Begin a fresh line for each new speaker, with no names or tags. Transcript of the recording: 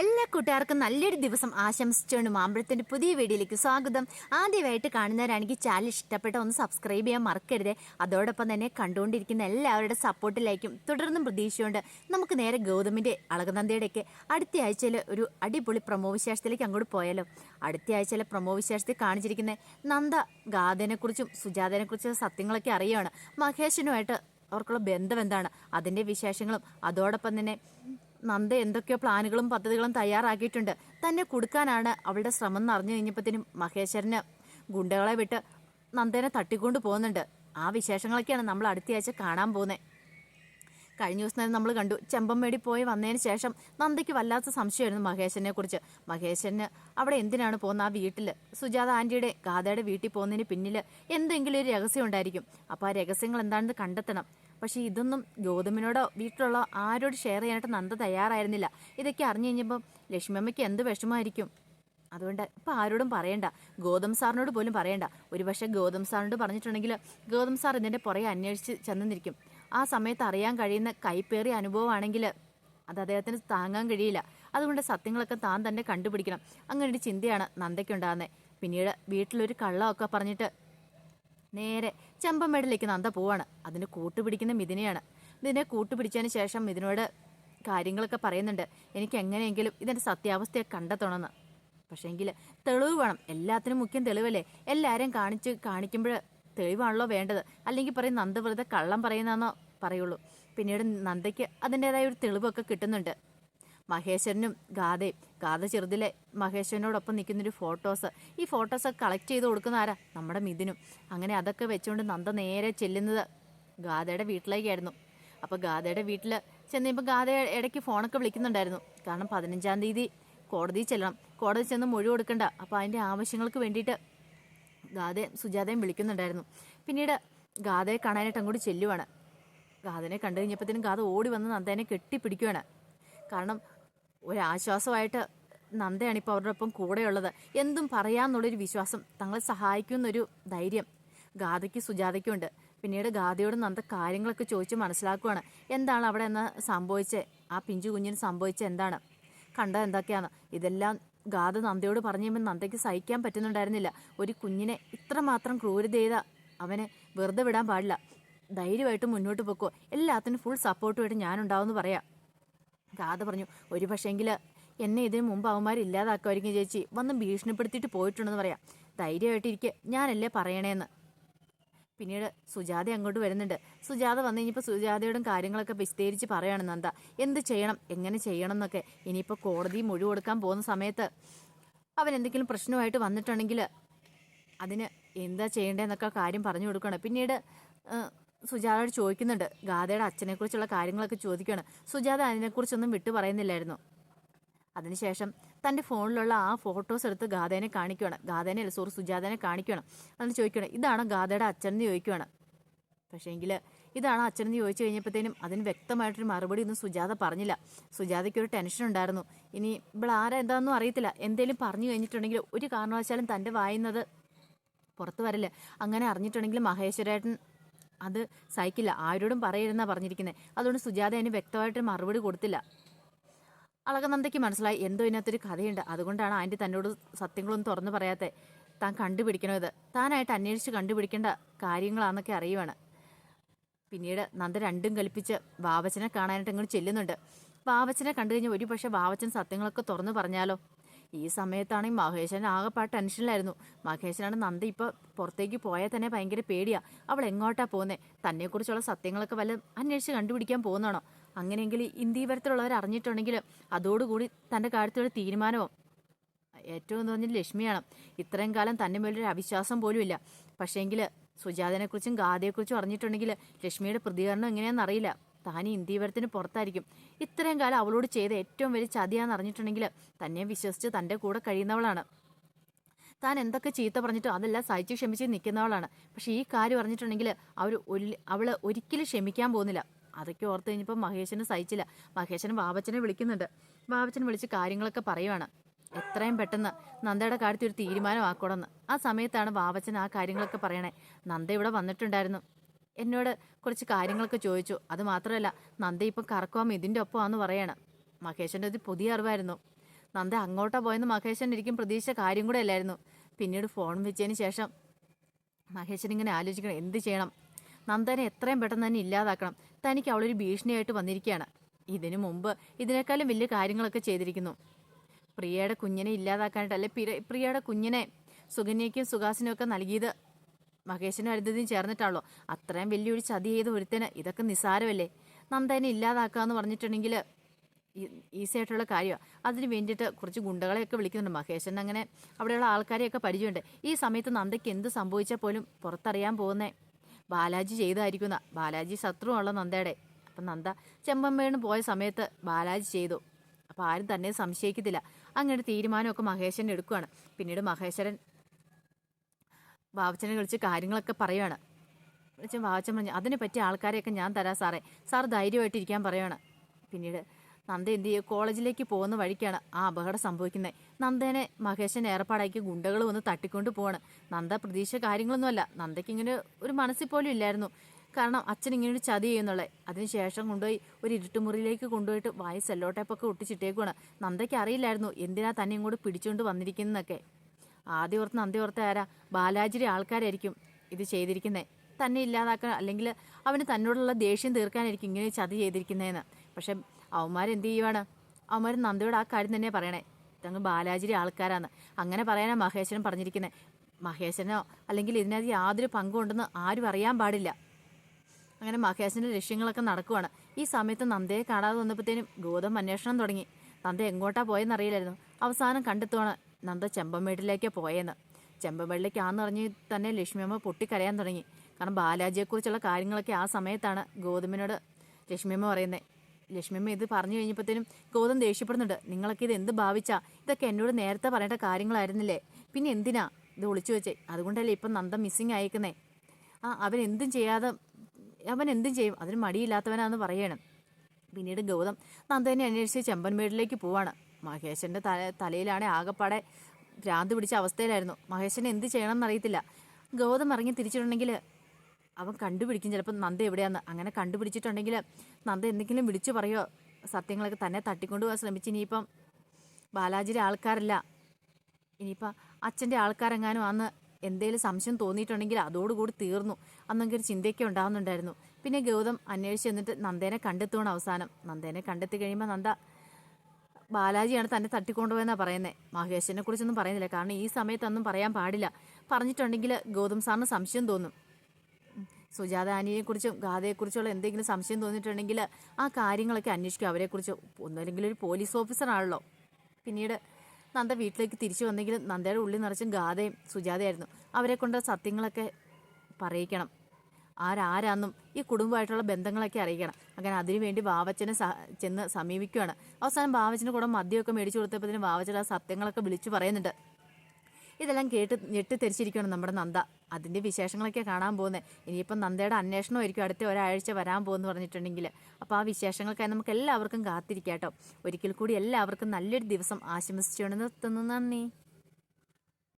എല്ലാ കൂട്ടുകാർക്കും നല്ലൊരു ദിവസം ആശംസിച്ചുകൊണ്ട് മാമ്പഴത്തിന്റെ പുതിയ വീഡിയോയിലേക്ക് സ്വാഗതം. ആദ്യമായിട്ട് കാണുന്നവരാണെങ്കിൽ ചാനൽ ഇഷ്ടപ്പെട്ട ഒന്ന് സബ്സ്ക്രൈബ് ചെയ്യാൻ മറക്കരുത്. അതോടൊപ്പം തന്നെ കണ്ടുകൊണ്ടിരിക്കുന്ന എല്ലാവരുടെ സപ്പോർട്ടിലായിരിക്കും തുടർന്നും പ്രതീക്ഷയുണ്ട്. നമുക്ക് നേരെ ഗൗതമിന്റെ അളകനന്ദയുടെയൊക്കെ അടുത്ത ആഴ്ചയിൽ ഒരു അടിപൊളി പ്രമോ വിശേഷത്തിലേക്ക് അങ്ങോട്ട് പോയാലോ. അടുത്ത ആഴ്ചയിലെ പ്രമോ വിശേഷത്തിൽ കാണിച്ചിരിക്കുന്ന നന്ദ ഗാഥനെക്കുറിച്ചും സുജാതനെക്കുറിച്ചും സത്യങ്ങളൊക്കെ അറിയുകയാണ്. മഹേഷിനുമായിട്ട് അവർക്കുള്ള ബന്ധം എന്താണ്? അതിന്റെ വിശേഷങ്ങളും അതോടൊപ്പം തന്നെ നന്ദ എന്തൊക്കെയോ പ്ലാനുകളും പദ്ധതികളും തയ്യാറാക്കിയിട്ടുണ്ട്. തന്നെ കൊടുക്കാനാണ് അവളുടെ ശ്രമം എന്ന് അറിഞ്ഞു കഴിഞ്ഞപ്പോഴത്തേനും മഹേശ്വരന് ഗുണ്ടകളെ വിട്ട് നന്ദേനെ തട്ടിക്കൊണ്ട് പോകുന്നുണ്ട്. ആ വിശേഷങ്ങളൊക്കെയാണ് നമ്മൾ അടുത്തയാഴ്ച കാണാൻ പോകുന്നത് കഴിഞ്ഞ ദിവസം നമ്മൾ കണ്ടു. ചെമ്പമ്മേടി പോയി വന്നതിന് ശേഷം നന്ദയ്ക്ക് വല്ലാത്ത സംശയമായിരുന്നു മഹേശനെ കുറിച്ച്. മഹേശന് അവിടെ എന്തിനാണ് പോകുന്നത്? ആ വീട്ടിൽ സുജാത ആന്റിയുടെ ഗാഥയുടെ വീട്ടിൽ പോകുന്നതിന് പിന്നിൽ എന്തെങ്കിലും ഒരു രഹസ്യം ഉണ്ടായിരിക്കും. അപ്പോൾ ആ രഹസ്യങ്ങൾ എന്താണെന്ന് കണ്ടെത്തണം. പക്ഷേ ഇതൊന്നും ഗൗതമിനോടോ വീട്ടിലുള്ള ആരോട് ഷെയർ ചെയ്യാനായിട്ട് നന്ദ തയ്യാറായിരുന്നില്ല. ഇതൊക്കെ അറിഞ്ഞു കഴിഞ്ഞപ്പം ലക്ഷ്മിയമ്മയ്ക്ക് എന്ത് വിഷമമായിരിക്കും? അതുകൊണ്ട് ഇപ്പം ആരോടും പറയണ്ട. ഗോതം സാറിനോട് പോലും പറയണ്ട. ഒരുപക്ഷെ ഗോതം സാറിനോട് പറഞ്ഞിട്ടുണ്ടെങ്കിൽ ഗോതം സാർ ഇതിന്റെ പുറകെ അന്വേഷിച്ച് ചെന്നിരിക്കും. ആ സമയത്ത് അറിയാൻ കഴിയുന്ന കൈപ്പേറിയ അനുഭവമാണെങ്കിൽ അത് അദ്ദേഹത്തിന് താങ്ങാൻ കഴിയില്ല. അതുകൊണ്ട് സത്യങ്ങളൊക്കെ താൻ തന്നെ കണ്ടുപിടിക്കണം. അങ്ങനെ ഒരു ചിന്തയാണ് നന്ദയ്ക്കുണ്ടാകുന്നത്. പിന്നീട് വീട്ടിലൊരു കള്ളമൊക്കെ പറഞ്ഞിട്ട് നേരെ ചെമ്പമേടിലേക്ക് നന്ദ പോവാണ്. അതിന് കൂട്ടുപിടിക്കുന്ന മിഥുനെയാണ്. ഇതിനെ കൂട്ടുപിടിച്ചതിന് ശേഷം മിഥുനോട് കാര്യങ്ങളൊക്കെ പറയുന്നുണ്ട്. എനിക്ക് എങ്ങനെയെങ്കിലും ഇതിന്റെ സത്യാവസ്ഥയെ കണ്ടെത്തണമെന്ന്. പക്ഷേങ്കിൽ തെളിവ് വേണം. എല്ലാത്തിനും മുഖ്യം തെളിവല്ലേ? എല്ലാവരെയും കാണിച്ച് കാണിക്കുമ്പോൾ തെളിവാണല്ലോ വേണ്ടത്. അല്ലെങ്കിൽ പറയും നന്ദ വെറുതെ കള്ളം പറയുന്നതെന്നോ പറയുള്ളൂ. പിന്നീട് നന്ദയ്ക്ക് അതിന്റെതായ ഒരു തെളിവൊക്കെ കിട്ടുന്നുണ്ട്. മഹേശ്വരനും ഗാഥയും ഗാഥ ചെറുതിലെ മഹേശ്വരനോടൊപ്പം നിൽക്കുന്നൊരു ഫോട്ടോസ്. ഈ ഫോട്ടോസൊക്കെ കളക്ട് ചെയ്ത് കൊടുക്കുന്ന ആരാ? നമ്മുടെ മിഥുനും. അങ്ങനെ അതൊക്കെ വെച്ചുകൊണ്ട് നന്ദ നേരെ ചെല്ലുന്നത് ഗാഥയുടെ വീട്ടിലേക്കായിരുന്നു. അപ്പോൾ ഗാഥയുടെ വീട്ടിൽ ചെന്നപ്പോൾ ഗാഥ ഇടയ്ക്ക് ഫോണൊക്കെ വിളിക്കുന്നുണ്ടായിരുന്നു. കാരണം പതിനഞ്ചാം തീയതി കോടതിയിൽ ചെല്ലണം. കോടതി ചെന്ന് മൊഴി കൊടുക്കണ്ട. അപ്പോൾ അതിന്റെ ആവശ്യങ്ങൾക്ക് വേണ്ടിയിട്ട് ഗാഥയും സുജാതയും വിളിക്കുന്നുണ്ടായിരുന്നു. പിന്നീട് ഗാഥയെ കാണാനായിട്ട് അങ്ങോട്ട് ചെല്ലുവാണ്. ഗാഥനെ കണ്ടു കഴിഞ്ഞപ്പോഴത്തേനും ഗാഥ ഓടി വന്ന് നന്ദേനെ കെട്ടിപ്പിടിക്കുവാണ്. കാരണം ഒരാശ്വാസമായിട്ട് നന്ദയാണ് ഇപ്പോൾ അവരുടെ ഒപ്പം കൂടെയുള്ളത്. എന്തും പറയാമെന്നുള്ളൊരു വിശ്വാസം തങ്ങളെ സഹായിക്കുന്നൊരു ധൈര്യം ഗാഥയ്ക്ക് സുജാതയ്ക്കും ഉണ്ട് പിന്നീട് ഗാഥയോട് നന്ദ കാര്യങ്ങളൊക്കെ ചോദിച്ച് മനസ്സിലാക്കുകയാണ് എന്താണ് അവിടെ എന്ന് സംഭവിച്ചത് ആ പിഞ്ചു കുഞ്ഞിന് സംഭവിച്ചത് എന്താണ്? കണ്ടത് എന്തൊക്കെയാണ്? ഇതെല്ലാം ഗാഥ നന്ദയോട് പറഞ്ഞു കഴിയുമ്പോൾ നന്ദയ്ക്ക് സഹിക്കാൻ പറ്റുന്നുണ്ടായിരുന്നില്ല. ഒരു കുഞ്ഞിനെ ഇത്രമാത്രം ക്രൂരത ചെയ്ത അവനെ വെറുതെ വിടാൻ പാടില്ല. ധൈര്യമായിട്ട് മുന്നോട്ട് പൊക്കോ. എല്ലാത്തിനും ഫുൾ സപ്പോർട്ടുമായിട്ട് ഞാനുണ്ടാവുമെന്ന് പറയാം. ഗാഥ പറഞ്ഞു ഒരു പക്ഷേങ്കിൽ എന്നെ ഇതിനു മുമ്പ് അവന്മാർ ഇല്ലാതാക്കുമായിരിക്കും ചേച്ചി. വന്ന് ഭീഷണിപ്പെടുത്തിയിട്ട് പോയിട്ടുണ്ടെന്ന് പറയാം. ധൈര്യമായിട്ടിരിക്കെ ഞാനല്ലേ പറയണേന്ന്. പിന്നീട് സുജാത അങ്ങോട്ട് വരുന്നുണ്ട്. സുജാത വന്നു കഴിഞ്ഞപ്പോൾ സുജാതയോടും കാര്യങ്ങളൊക്കെ വിസ്തീരിച്ച് പറയാണ് നന്ദ. എന്ത് ചെയ്യണം? എങ്ങനെ ചെയ്യണം എന്നൊക്കെ. ഇനിയിപ്പോൾ കോടതി മൊഴി കൊടുക്കാൻ പോകുന്ന സമയത്ത് അവൻ എന്തെങ്കിലും പ്രശ്നമായിട്ട് വന്നിട്ടുണ്ടെങ്കിൽ അതിന് എന്താ ചെയ്യേണ്ടതെന്നൊക്കെ കാര്യം പറഞ്ഞു കൊടുക്കണം പിന്നീട് സുജാതയോട് ചോദിക്കുന്നുണ്ട്. ഗാഥയുടെ അച്ഛനെക്കുറിച്ചുള്ള കാര്യങ്ങളൊക്കെ ചോദിക്കുകയാണ്. സുജാത അതിനെക്കുറിച്ചൊന്നും വിട്ടു പറയുന്നില്ലായിരുന്നു. അതിനുശേഷം തന്റെ ഫോണിലുള്ള ആ ഫോട്ടോസ് എടുത്ത് ഗാഥേനെ കാണിക്കുകയാണ്. ഗാഥേനെ അല്ല സോറി സുജാതനെ കാണിക്കുകയാണ്. എന്നിട്ട് ചോദിക്കുകയാണ് ഇതാണോ ഗാഥയുടെ അച്ഛൻ അച്ഛനെന്ന് ചോദിക്കുകയാണ്. പക്ഷേങ്കിൽ അച്ഛൻ എന്ന് ചോദിച്ചു കഴിഞ്ഞപ്പോഴത്തേനും അതിന് വ്യക്തമായിട്ടൊരു മറുപടി ഒന്നും സുജാത പറഞ്ഞില്ല. സുജാതയ്ക്ക് ഒരു ടെൻഷൻ ഉണ്ടായിരുന്നു. ഇനി ഇവിടെ ആരാ എന്താണെന്നും അറിയത്തില്ല. എന്തെങ്കിലും പറഞ്ഞു കഴിഞ്ഞിട്ടുണ്ടെങ്കിൽ ഒരു കാരണവശാലും തന്റെ വായുന്നത് പുറത്തു വരില്ല അങ്ങനെ അറിഞ്ഞിട്ടുണ്ടെങ്കിൽ മഹേശ്വരേട്ടൻ അത് സഹിക്കില്ല. ആരോടും പറയരുതെന്നാണ് പറഞ്ഞിരിക്കുന്നത് അതുകൊണ്ട് സുജാത അതിന് വ്യക്തമായിട്ട് മറുപടി കൊടുത്തില്ല. അളകനന്ദയ്ക്ക് മനസ്സിലായി. എന്തോ ഇതിനകത്തൊരു കഥയുണ്ട്. അതുകൊണ്ടാണ് ആന്റി തന്നോട് സത്യങ്ങളൊന്നും തുറന്നു പറയാത്തെ. താൻ കണ്ടുപിടിക്കണോ ഇത്? താനായിട്ട് അന്വേഷിച്ച് കണ്ടുപിടിക്കേണ്ട കാര്യങ്ങളാണെന്നൊക്കെ അറിയുവാണ്. പിന്നീട് നന്ദ രണ്ടും കൽപ്പിച്ച് വാവച്ചനെ കാണാനായിട്ട് ഇങ്ങോട്ട് ചെല്ലുന്നുണ്ട്. വാവച്ചനെ കണ്ടു കഴിഞ്ഞാൽ ഒരു പക്ഷേ വാവച്ചൻ സത്യങ്ങളൊക്കെ തുറന്നു പറഞ്ഞാലോ? ഈ സമയത്താണെങ്കിൽ മഹേശൻ ആകെപ്പാട് ടെൻഷനിലായിരുന്നു. മഹേശനാണ് നന്ദി ഇപ്പോൾ പുറത്തേക്ക് പോയാൽ തന്നെ ഭയങ്കര പേടിയാ. അവൾ എങ്ങോട്ടാ പോകുന്നത് തന്നെക്കുറിച്ചുള്ള സത്യങ്ങളൊക്കെ വല്ല അന്വേഷിച്ച് കണ്ടുപിടിക്കാൻ പോകുന്നതാണോ? അങ്ങനെയെങ്കിൽ ഇന്ത്യവരത്തിലുള്ളവർ അറിഞ്ഞിട്ടുണ്ടെങ്കിൽ അതോടുകൂടി തന്റെ കാര്യത്തിലൊരു തീരുമാനമോ ഏറ്റവും എന്ന് പറഞ്ഞാൽ ലക്ഷ്മിയാണ്. ഇത്രയും കാലം തന്നെ മേലൊരു അവിശ്വാസം പോലും ഇല്ല. പക്ഷേങ്കിൽ സുജാതനെക്കുറിച്ചും ഗാഥയെക്കുറിച്ചും അറിഞ്ഞിട്ടുണ്ടെങ്കിൽ ലക്ഷ്മിയുടെ പ്രതികരണം എങ്ങനെയാണെന്ന് അറിയില്ല. താൻ ഇന്ത്യവരത്തിന് പുറത്തായിരിക്കും. ഇത്രയും കാലം അവളോട് ചെയ്ത ഏറ്റവും വലിയ ചതിയാന്ന് അറിഞ്ഞിട്ടുണ്ടെങ്കിൽ തന്നെ വിശ്വസിച്ച് തന്റെ കൂടെ കഴിയുന്നവളാണ്. താൻ എന്തൊക്കെ ചീത്ത പറഞ്ഞിട്ടോ അതെല്ലാം സഹിച്ച് ക്ഷമിച്ച് നിൽക്കുന്നവളാണ്. പക്ഷേ ഈ കാര്യം അറിഞ്ഞിട്ടുണ്ടെങ്കിൽ അവർ അവൾ ഒരിക്കലും ക്ഷമിക്കാൻ പോകുന്നില്ല. അതൊക്കെ ഓർത്ത് കഴിഞ്ഞപ്പോൾ മഹേശന് സഹിച്ചില്ല. മഹേശന് ബാബച്ചനെ വിളിക്കുന്നുണ്ട്. ബാബച്ചൻ വിളിച്ച് കാര്യങ്ങളൊക്കെ പറയുവാണ്. എത്രയും പെട്ടെന്ന് നന്ദയുടെ കാര്യത്തിൽ ഒരു തീരുമാനമാക്കണമെന്ന്. ആ സമയത്താണ് ബാബച്ചൻ ആ കാര്യങ്ങളൊക്കെ പറയണേ. നന്ദ ഇവിടെ വന്നിട്ടുണ്ടായിരുന്നു. എന്നോട് കുറച്ച് കാര്യങ്ങളൊക്കെ ചോദിച്ചു. അത് മാത്രമല്ല നന്ദ ഇപ്പം കറക്കുവാൻ ഇതിന്റെ ഒപ്പമാണെന്ന് പറയണം. മഹേഷന്റെ ഒരു പുതിയ അറിവായിരുന്നു. നന്ദ അങ്ങോട്ടാ പോയെന്ന് മഹേഷൻ ഇരിക്കും പ്രതീക്ഷ കാര്യം കൂടെ അല്ലായിരുന്നു. പിന്നീട് ഫോൺ വെച്ചതിന് ശേഷം മഹേഷൻ ഇങ്ങനെ ആലോചിക്കണം എന്ത് ചെയ്യണം? നന്ദനെ എത്രയും പെട്ടെന്ന് തന്നെ ഇല്ലാതാക്കണം. തനിക്ക് അവളൊരു ഭീഷണിയായിട്ട് വന്നിരിക്കുകയാണ്. ഇതിനു മുമ്പ് ഇതിനേക്കാളും വലിയ കാര്യങ്ങളൊക്കെ ചെയ്തിരിക്കുന്നു. പ്രിയയുടെ കുഞ്ഞിനെ ഇല്ലാതാക്കാനായിട്ട് അല്ലെ പ്രിയയുടെ കുഞ്ഞിനെ സുകന്യയ്ക്കും സുഹാസിനും ഒക്കെ നൽകിയത്. മഹേശനും അരുന്ധതിയും ചേർന്നിട്ടാണല്ലോ. അത്രയും വലിയൊരു ചതി ചെയ്ത് ഒരുത്തന്. ഇതൊക്കെ നിസ്സാരമല്ലേ? നന്ദനെ ഇല്ലാതാക്കുക എന്ന് പറഞ്ഞിട്ടുണ്ടെങ്കിൽ ഈസി ആയിട്ടുള്ള കാര്യമാണ് അതിന് വേണ്ടിയിട്ട് കുറച്ച് ഗുണ്ടകളെയൊക്കെ വിളിക്കുന്നുണ്ട്. മഹേശൻ അങ്ങനെ അവിടെയുള്ള ആൾക്കാരെയൊക്കെ പരിചയമുണ്ട്. ഈ സമയത്ത് നന്ദയ്ക്ക് എന്ത് സംഭവിച്ചാൽ പോലും പുറത്തറിയാൻ പോകുന്നേ. ബാലാജി ചെയ്തായിരിക്കുന്ന. ബാലാജി ശത്രുവാണല്ലോ നന്ദയുടെ. അപ്പം നന്ദ ചെമ്പമ്മേണ് പോയ സമയത്ത് ബാലാജി ചെയ്തു. അപ്പോൾ ആരും തന്നെ സംശയിക്കത്തില്ല. അങ്ങനെ തീരുമാനമൊക്കെ മഹേശൻ എടുക്കുകയാണ് പിന്നീട് മഹേശ്വരൻ ബാബച്ചനെ വിളിച്ച് കാര്യങ്ങളൊക്കെ പറയുകയാണ് വിളിച്ച് ബാബച്ചൻ പറഞ്ഞു അതിനെ പറ്റിയ ആൾക്കാരെയൊക്കെ ഞാൻ തരാം സാറേ. സാർ ധൈര്യമായിട്ട് ഇരിക്കാൻ പറയുകയാണ് പിന്നീട് നന്ദ എന്ത് ചെയ്യും? കോളേജിലേക്ക് പോകുന്ന വഴിക്കാണ് ആ അപകടം സംഭവിക്കുന്നത് നന്ദേനെ മഹേഷൻ ഏർപ്പാടാക്കി ഗുണ്ടകൾ വന്ന് തട്ടിക്കൊണ്ട് പോവാണ്. നന്ദ പ്രതീക്ഷ കാര്യങ്ങളൊന്നുമല്ല. നന്ദയ്ക്ക് ഇങ്ങനെ ഒരു മനസ്സിൽ പോലും ഇല്ലായിരുന്നു. കാരണം അച്ഛൻ ഇങ്ങനെ ഒരു ചതി ചെയ്യുന്നുള്ളത് അതിനുശേഷം കൊണ്ടുപോയി ഒരു ഇരുട്ടുമുറിയിലേക്ക് കൊണ്ടുപോയിട്ട് വായി സെല്ലോ ടൈപ്പൊക്കെ ഒട്ടിച്ചിട്ടേക്കുവാണ്. നന്ദയ്ക്ക് അറിയില്ലായിരുന്നു എന്തിനാ തന്നെ ഇങ്ങോട്ട് പിടിച്ചുകൊണ്ട് വന്നിരിക്കുന്നതൊക്കെ. ആദ്യം ഓർത്ത് നന്ദി ഓർത്ത ആരാ? ബാലാജിയുടെ ആൾക്കാരായിരിക്കും ഇത് ചെയ്തിരിക്കുന്നത് തന്നെ ഇല്ലാതാക്കാൻ അല്ലെങ്കിൽ അവന് തന്നോടുള്ള ദേഷ്യം തീർക്കാനായിരിക്കും ഇങ്ങനെ ചതി ചെയ്തിരിക്കുന്നതെന്ന് പക്ഷെ അവന്മാരെന്ത് ചെയ്യുവാണ്? അവന്മാർ നന്ദിയോട് ആ കാര്യം തന്നെ പറയണേ. തങ്ങൾ ബാലാജിയുടെ ആൾക്കാരാണ് അങ്ങനെ പറയാനാണ് മഹേശ്വരൻ പറഞ്ഞിരിക്കുന്നത് മഹേശ്വരനോ അല്ലെങ്കിൽ ഇതിനകത്ത് യാതൊരു പങ്കുണ്ടെന്ന് ആരും അറിയാൻ പാടില്ല. അങ്ങനെ മഹേശന്റെ ലക്ഷ്യങ്ങളൊക്കെ നടക്കുവാണ്. ഈ സമയത്ത് നന്ദയെ കാണാതെ വന്നപ്പോഴത്തേനും ഗൗതം അന്വേഷണം തുടങ്ങി. നന്ദ എങ്ങോട്ടാ പോയെന്നറിയില്ലായിരുന്നു. അവസാനം കണ്ടെത്തുവാണ്. നന്ദ ചെമ്പമേടിലേക്ക് പോയെന്ന്. ചെമ്പമേടിലേക്കാന്ന് പറഞ്ഞ് തന്നെ ലക്ഷ്മിയമ്മ പൊട്ടിക്കരയാൻ തുടങ്ങി. കാരണം ബാലാജിയെക്കുറിച്ചുള്ള കാര്യങ്ങളൊക്കെ ആ സമയത്താണ് ഗോതമ്പിനോട് ലക്ഷ്മിയമ്മ പറയുന്നത് ലക്ഷ്മിയമ്മ ഇത് പറഞ്ഞു കഴിഞ്ഞപ്പോഴത്തേനും ഗോതം ദേഷ്യപ്പെടുന്നുണ്ട്. നിങ്ങളൊക്കെ ഇത് എന്ത് ഭാവിച്ചാ? ഇതൊക്കെ എന്നോട് നേരത്തെ പറയേണ്ട കാര്യങ്ങളായിരുന്നില്ലേ? പിന്നെ എന്തിനാ? ഇത് ഒളിച്ചു വെച്ചേ. അതുകൊണ്ടല്ലേ ഇപ്പം നന്ദ മിസ്സിങ് അയക്കുന്നേ ആ അവൻ എന്തും ചെയ്യാതെ അവൻ എന്തും ചെയ്യും. അതിന് മടിയില്ലാത്തവനാന്ന് പറയണം. പിന്നീട് ഗൗതം നന്ദനെ അന്വേഷിച്ച് ചെമ്പൻമേടിലേക്ക് പോവാണ്. മഹേശന്റെ തല തലയിലാണെ ആകപ്പാടെ ഭ്രാന്ത് പിടിച്ച അവസ്ഥയിലായിരുന്നു. മഹേശന് എന്ത് ചെയ്യണം എന്നറിയത്തില്ല ഗൗതം ഇറങ്ങി തിരിച്ചിട്ടുണ്ടെങ്കിൽ അവൻ കണ്ടുപിടിക്കും. ചിലപ്പോൾ നന്ദ എവിടെയാന്ന്. അങ്ങനെ കണ്ടുപിടിച്ചിട്ടുണ്ടെങ്കിൽ നന്ദ എന്തെങ്കിലും വിളിച്ചു പറയോ? സത്യങ്ങളൊക്കെ തന്നെ തട്ടിക്കൊണ്ടുപോകാൻ ശ്രമിച്ച്. ഇനിയിപ്പം ബാലാജിയുടെ ആൾക്കാരല്ല. ഇനിയിപ്പം അച്ഛന്റെ ആൾക്കാരെങ്ങാനും അന്ന് എന്തേലും സംശയം തോന്നിയിട്ടുണ്ടെങ്കിൽ അതോടുകൂടി തീർന്നു. അന്നൊക്കെ ഒരു ചിന്തയൊക്കെ ഉണ്ടാകുന്നുണ്ടായിരുന്നു പിന്നെ ഗൗതം അന്വേഷിച്ച് എന്നിട്ട് നന്ദേനെ കണ്ടെത്തുകയാണ് അവസാനം. നന്ദേനെ കണ്ടെത്തി കഴിയുമ്പോൾ നന്ദ ബാലാജിയാണ് തന്നെ തട്ടിക്കൊണ്ടുപോയെന്നാണ് പറയുന്നത് മഹേഷിനെ കുറിച്ചൊന്നും പറയുന്നില്ല. കാരണം ഈ സമയത്തൊന്നും പറയാൻ പാടില്ല. പറഞ്ഞിട്ടുണ്ടെങ്കിൽ ഗൗതം സാറിന് സംശയം തോന്നും. സുജാത ആനിയെക്കുറിച്ചും ഗാഥയെക്കുറിച്ചുള്ള എന്തെങ്കിലും സംശയം തോന്നിയിട്ടുണ്ടെങ്കിൽ ആ കാര്യങ്ങളൊക്കെ അന്വേഷിക്കും. അവരെക്കുറിച്ച് ഒന്നല്ലെങ്കിൽ ഒരു പോലീസ് ഓഫീസറാണല്ലോ. പിന്നീട് നന്ദ വീട്ടിലേക്ക് തിരിച്ചു വന്നെങ്കിലും നന്ദയുടെ ഉള്ളിൽ നിറച്ചും ഗാഥയും സുജാതയായിരുന്നു. അവരെ കൊണ്ട് സത്യങ്ങളൊക്കെ പറയിക്കണം. ആരാരാന്നും ഈ കുടുംബമായിട്ടുള്ള ബന്ധങ്ങളൊക്കെ അറിയിക്കണം. അങ്ങനെ അതിനുവേണ്ടി ബാവച്ചനെ ചെന്ന് സമീപിക്കുകയാണ് അവസാനം ബാവച്ചന് കൂടെ മദ്യമൊക്കെ മേടിച്ചു കൊടുത്തപ്പോൾ ബാവച്ചൻ ആ സത്യങ്ങളൊക്കെ വിളിച്ചു പറയുന്നുണ്ട്. ഇതെല്ലാം കേട്ട് ഞെട്ടിത്തെരിച്ചിരിക്കുകയാണ് നമ്മുടെ നന്ദ. അതിന്റെ വിശേഷങ്ങളൊക്കെ കാണാൻ പോകുന്നത് ഇനിയിപ്പം നന്ദയുടെ അന്വേഷണമായിരിക്കും അടുത്ത ഒരാഴ്ച വരാൻ പോകുമെന്ന് പറഞ്ഞിട്ടുണ്ടെങ്കിൽ അപ്പോൾ ആ വിശേഷങ്ങൾക്കായി നമുക്ക് എല്ലാവർക്കും കാത്തിരിക്കാം കേട്ടോ ഒരിക്കൽ കൂടി എല്ലാവർക്കും നല്ലൊരു ദിവസം ആശംസിച്ചുകൊണ്ട് നിർത്തുന്നു. നന്ദി.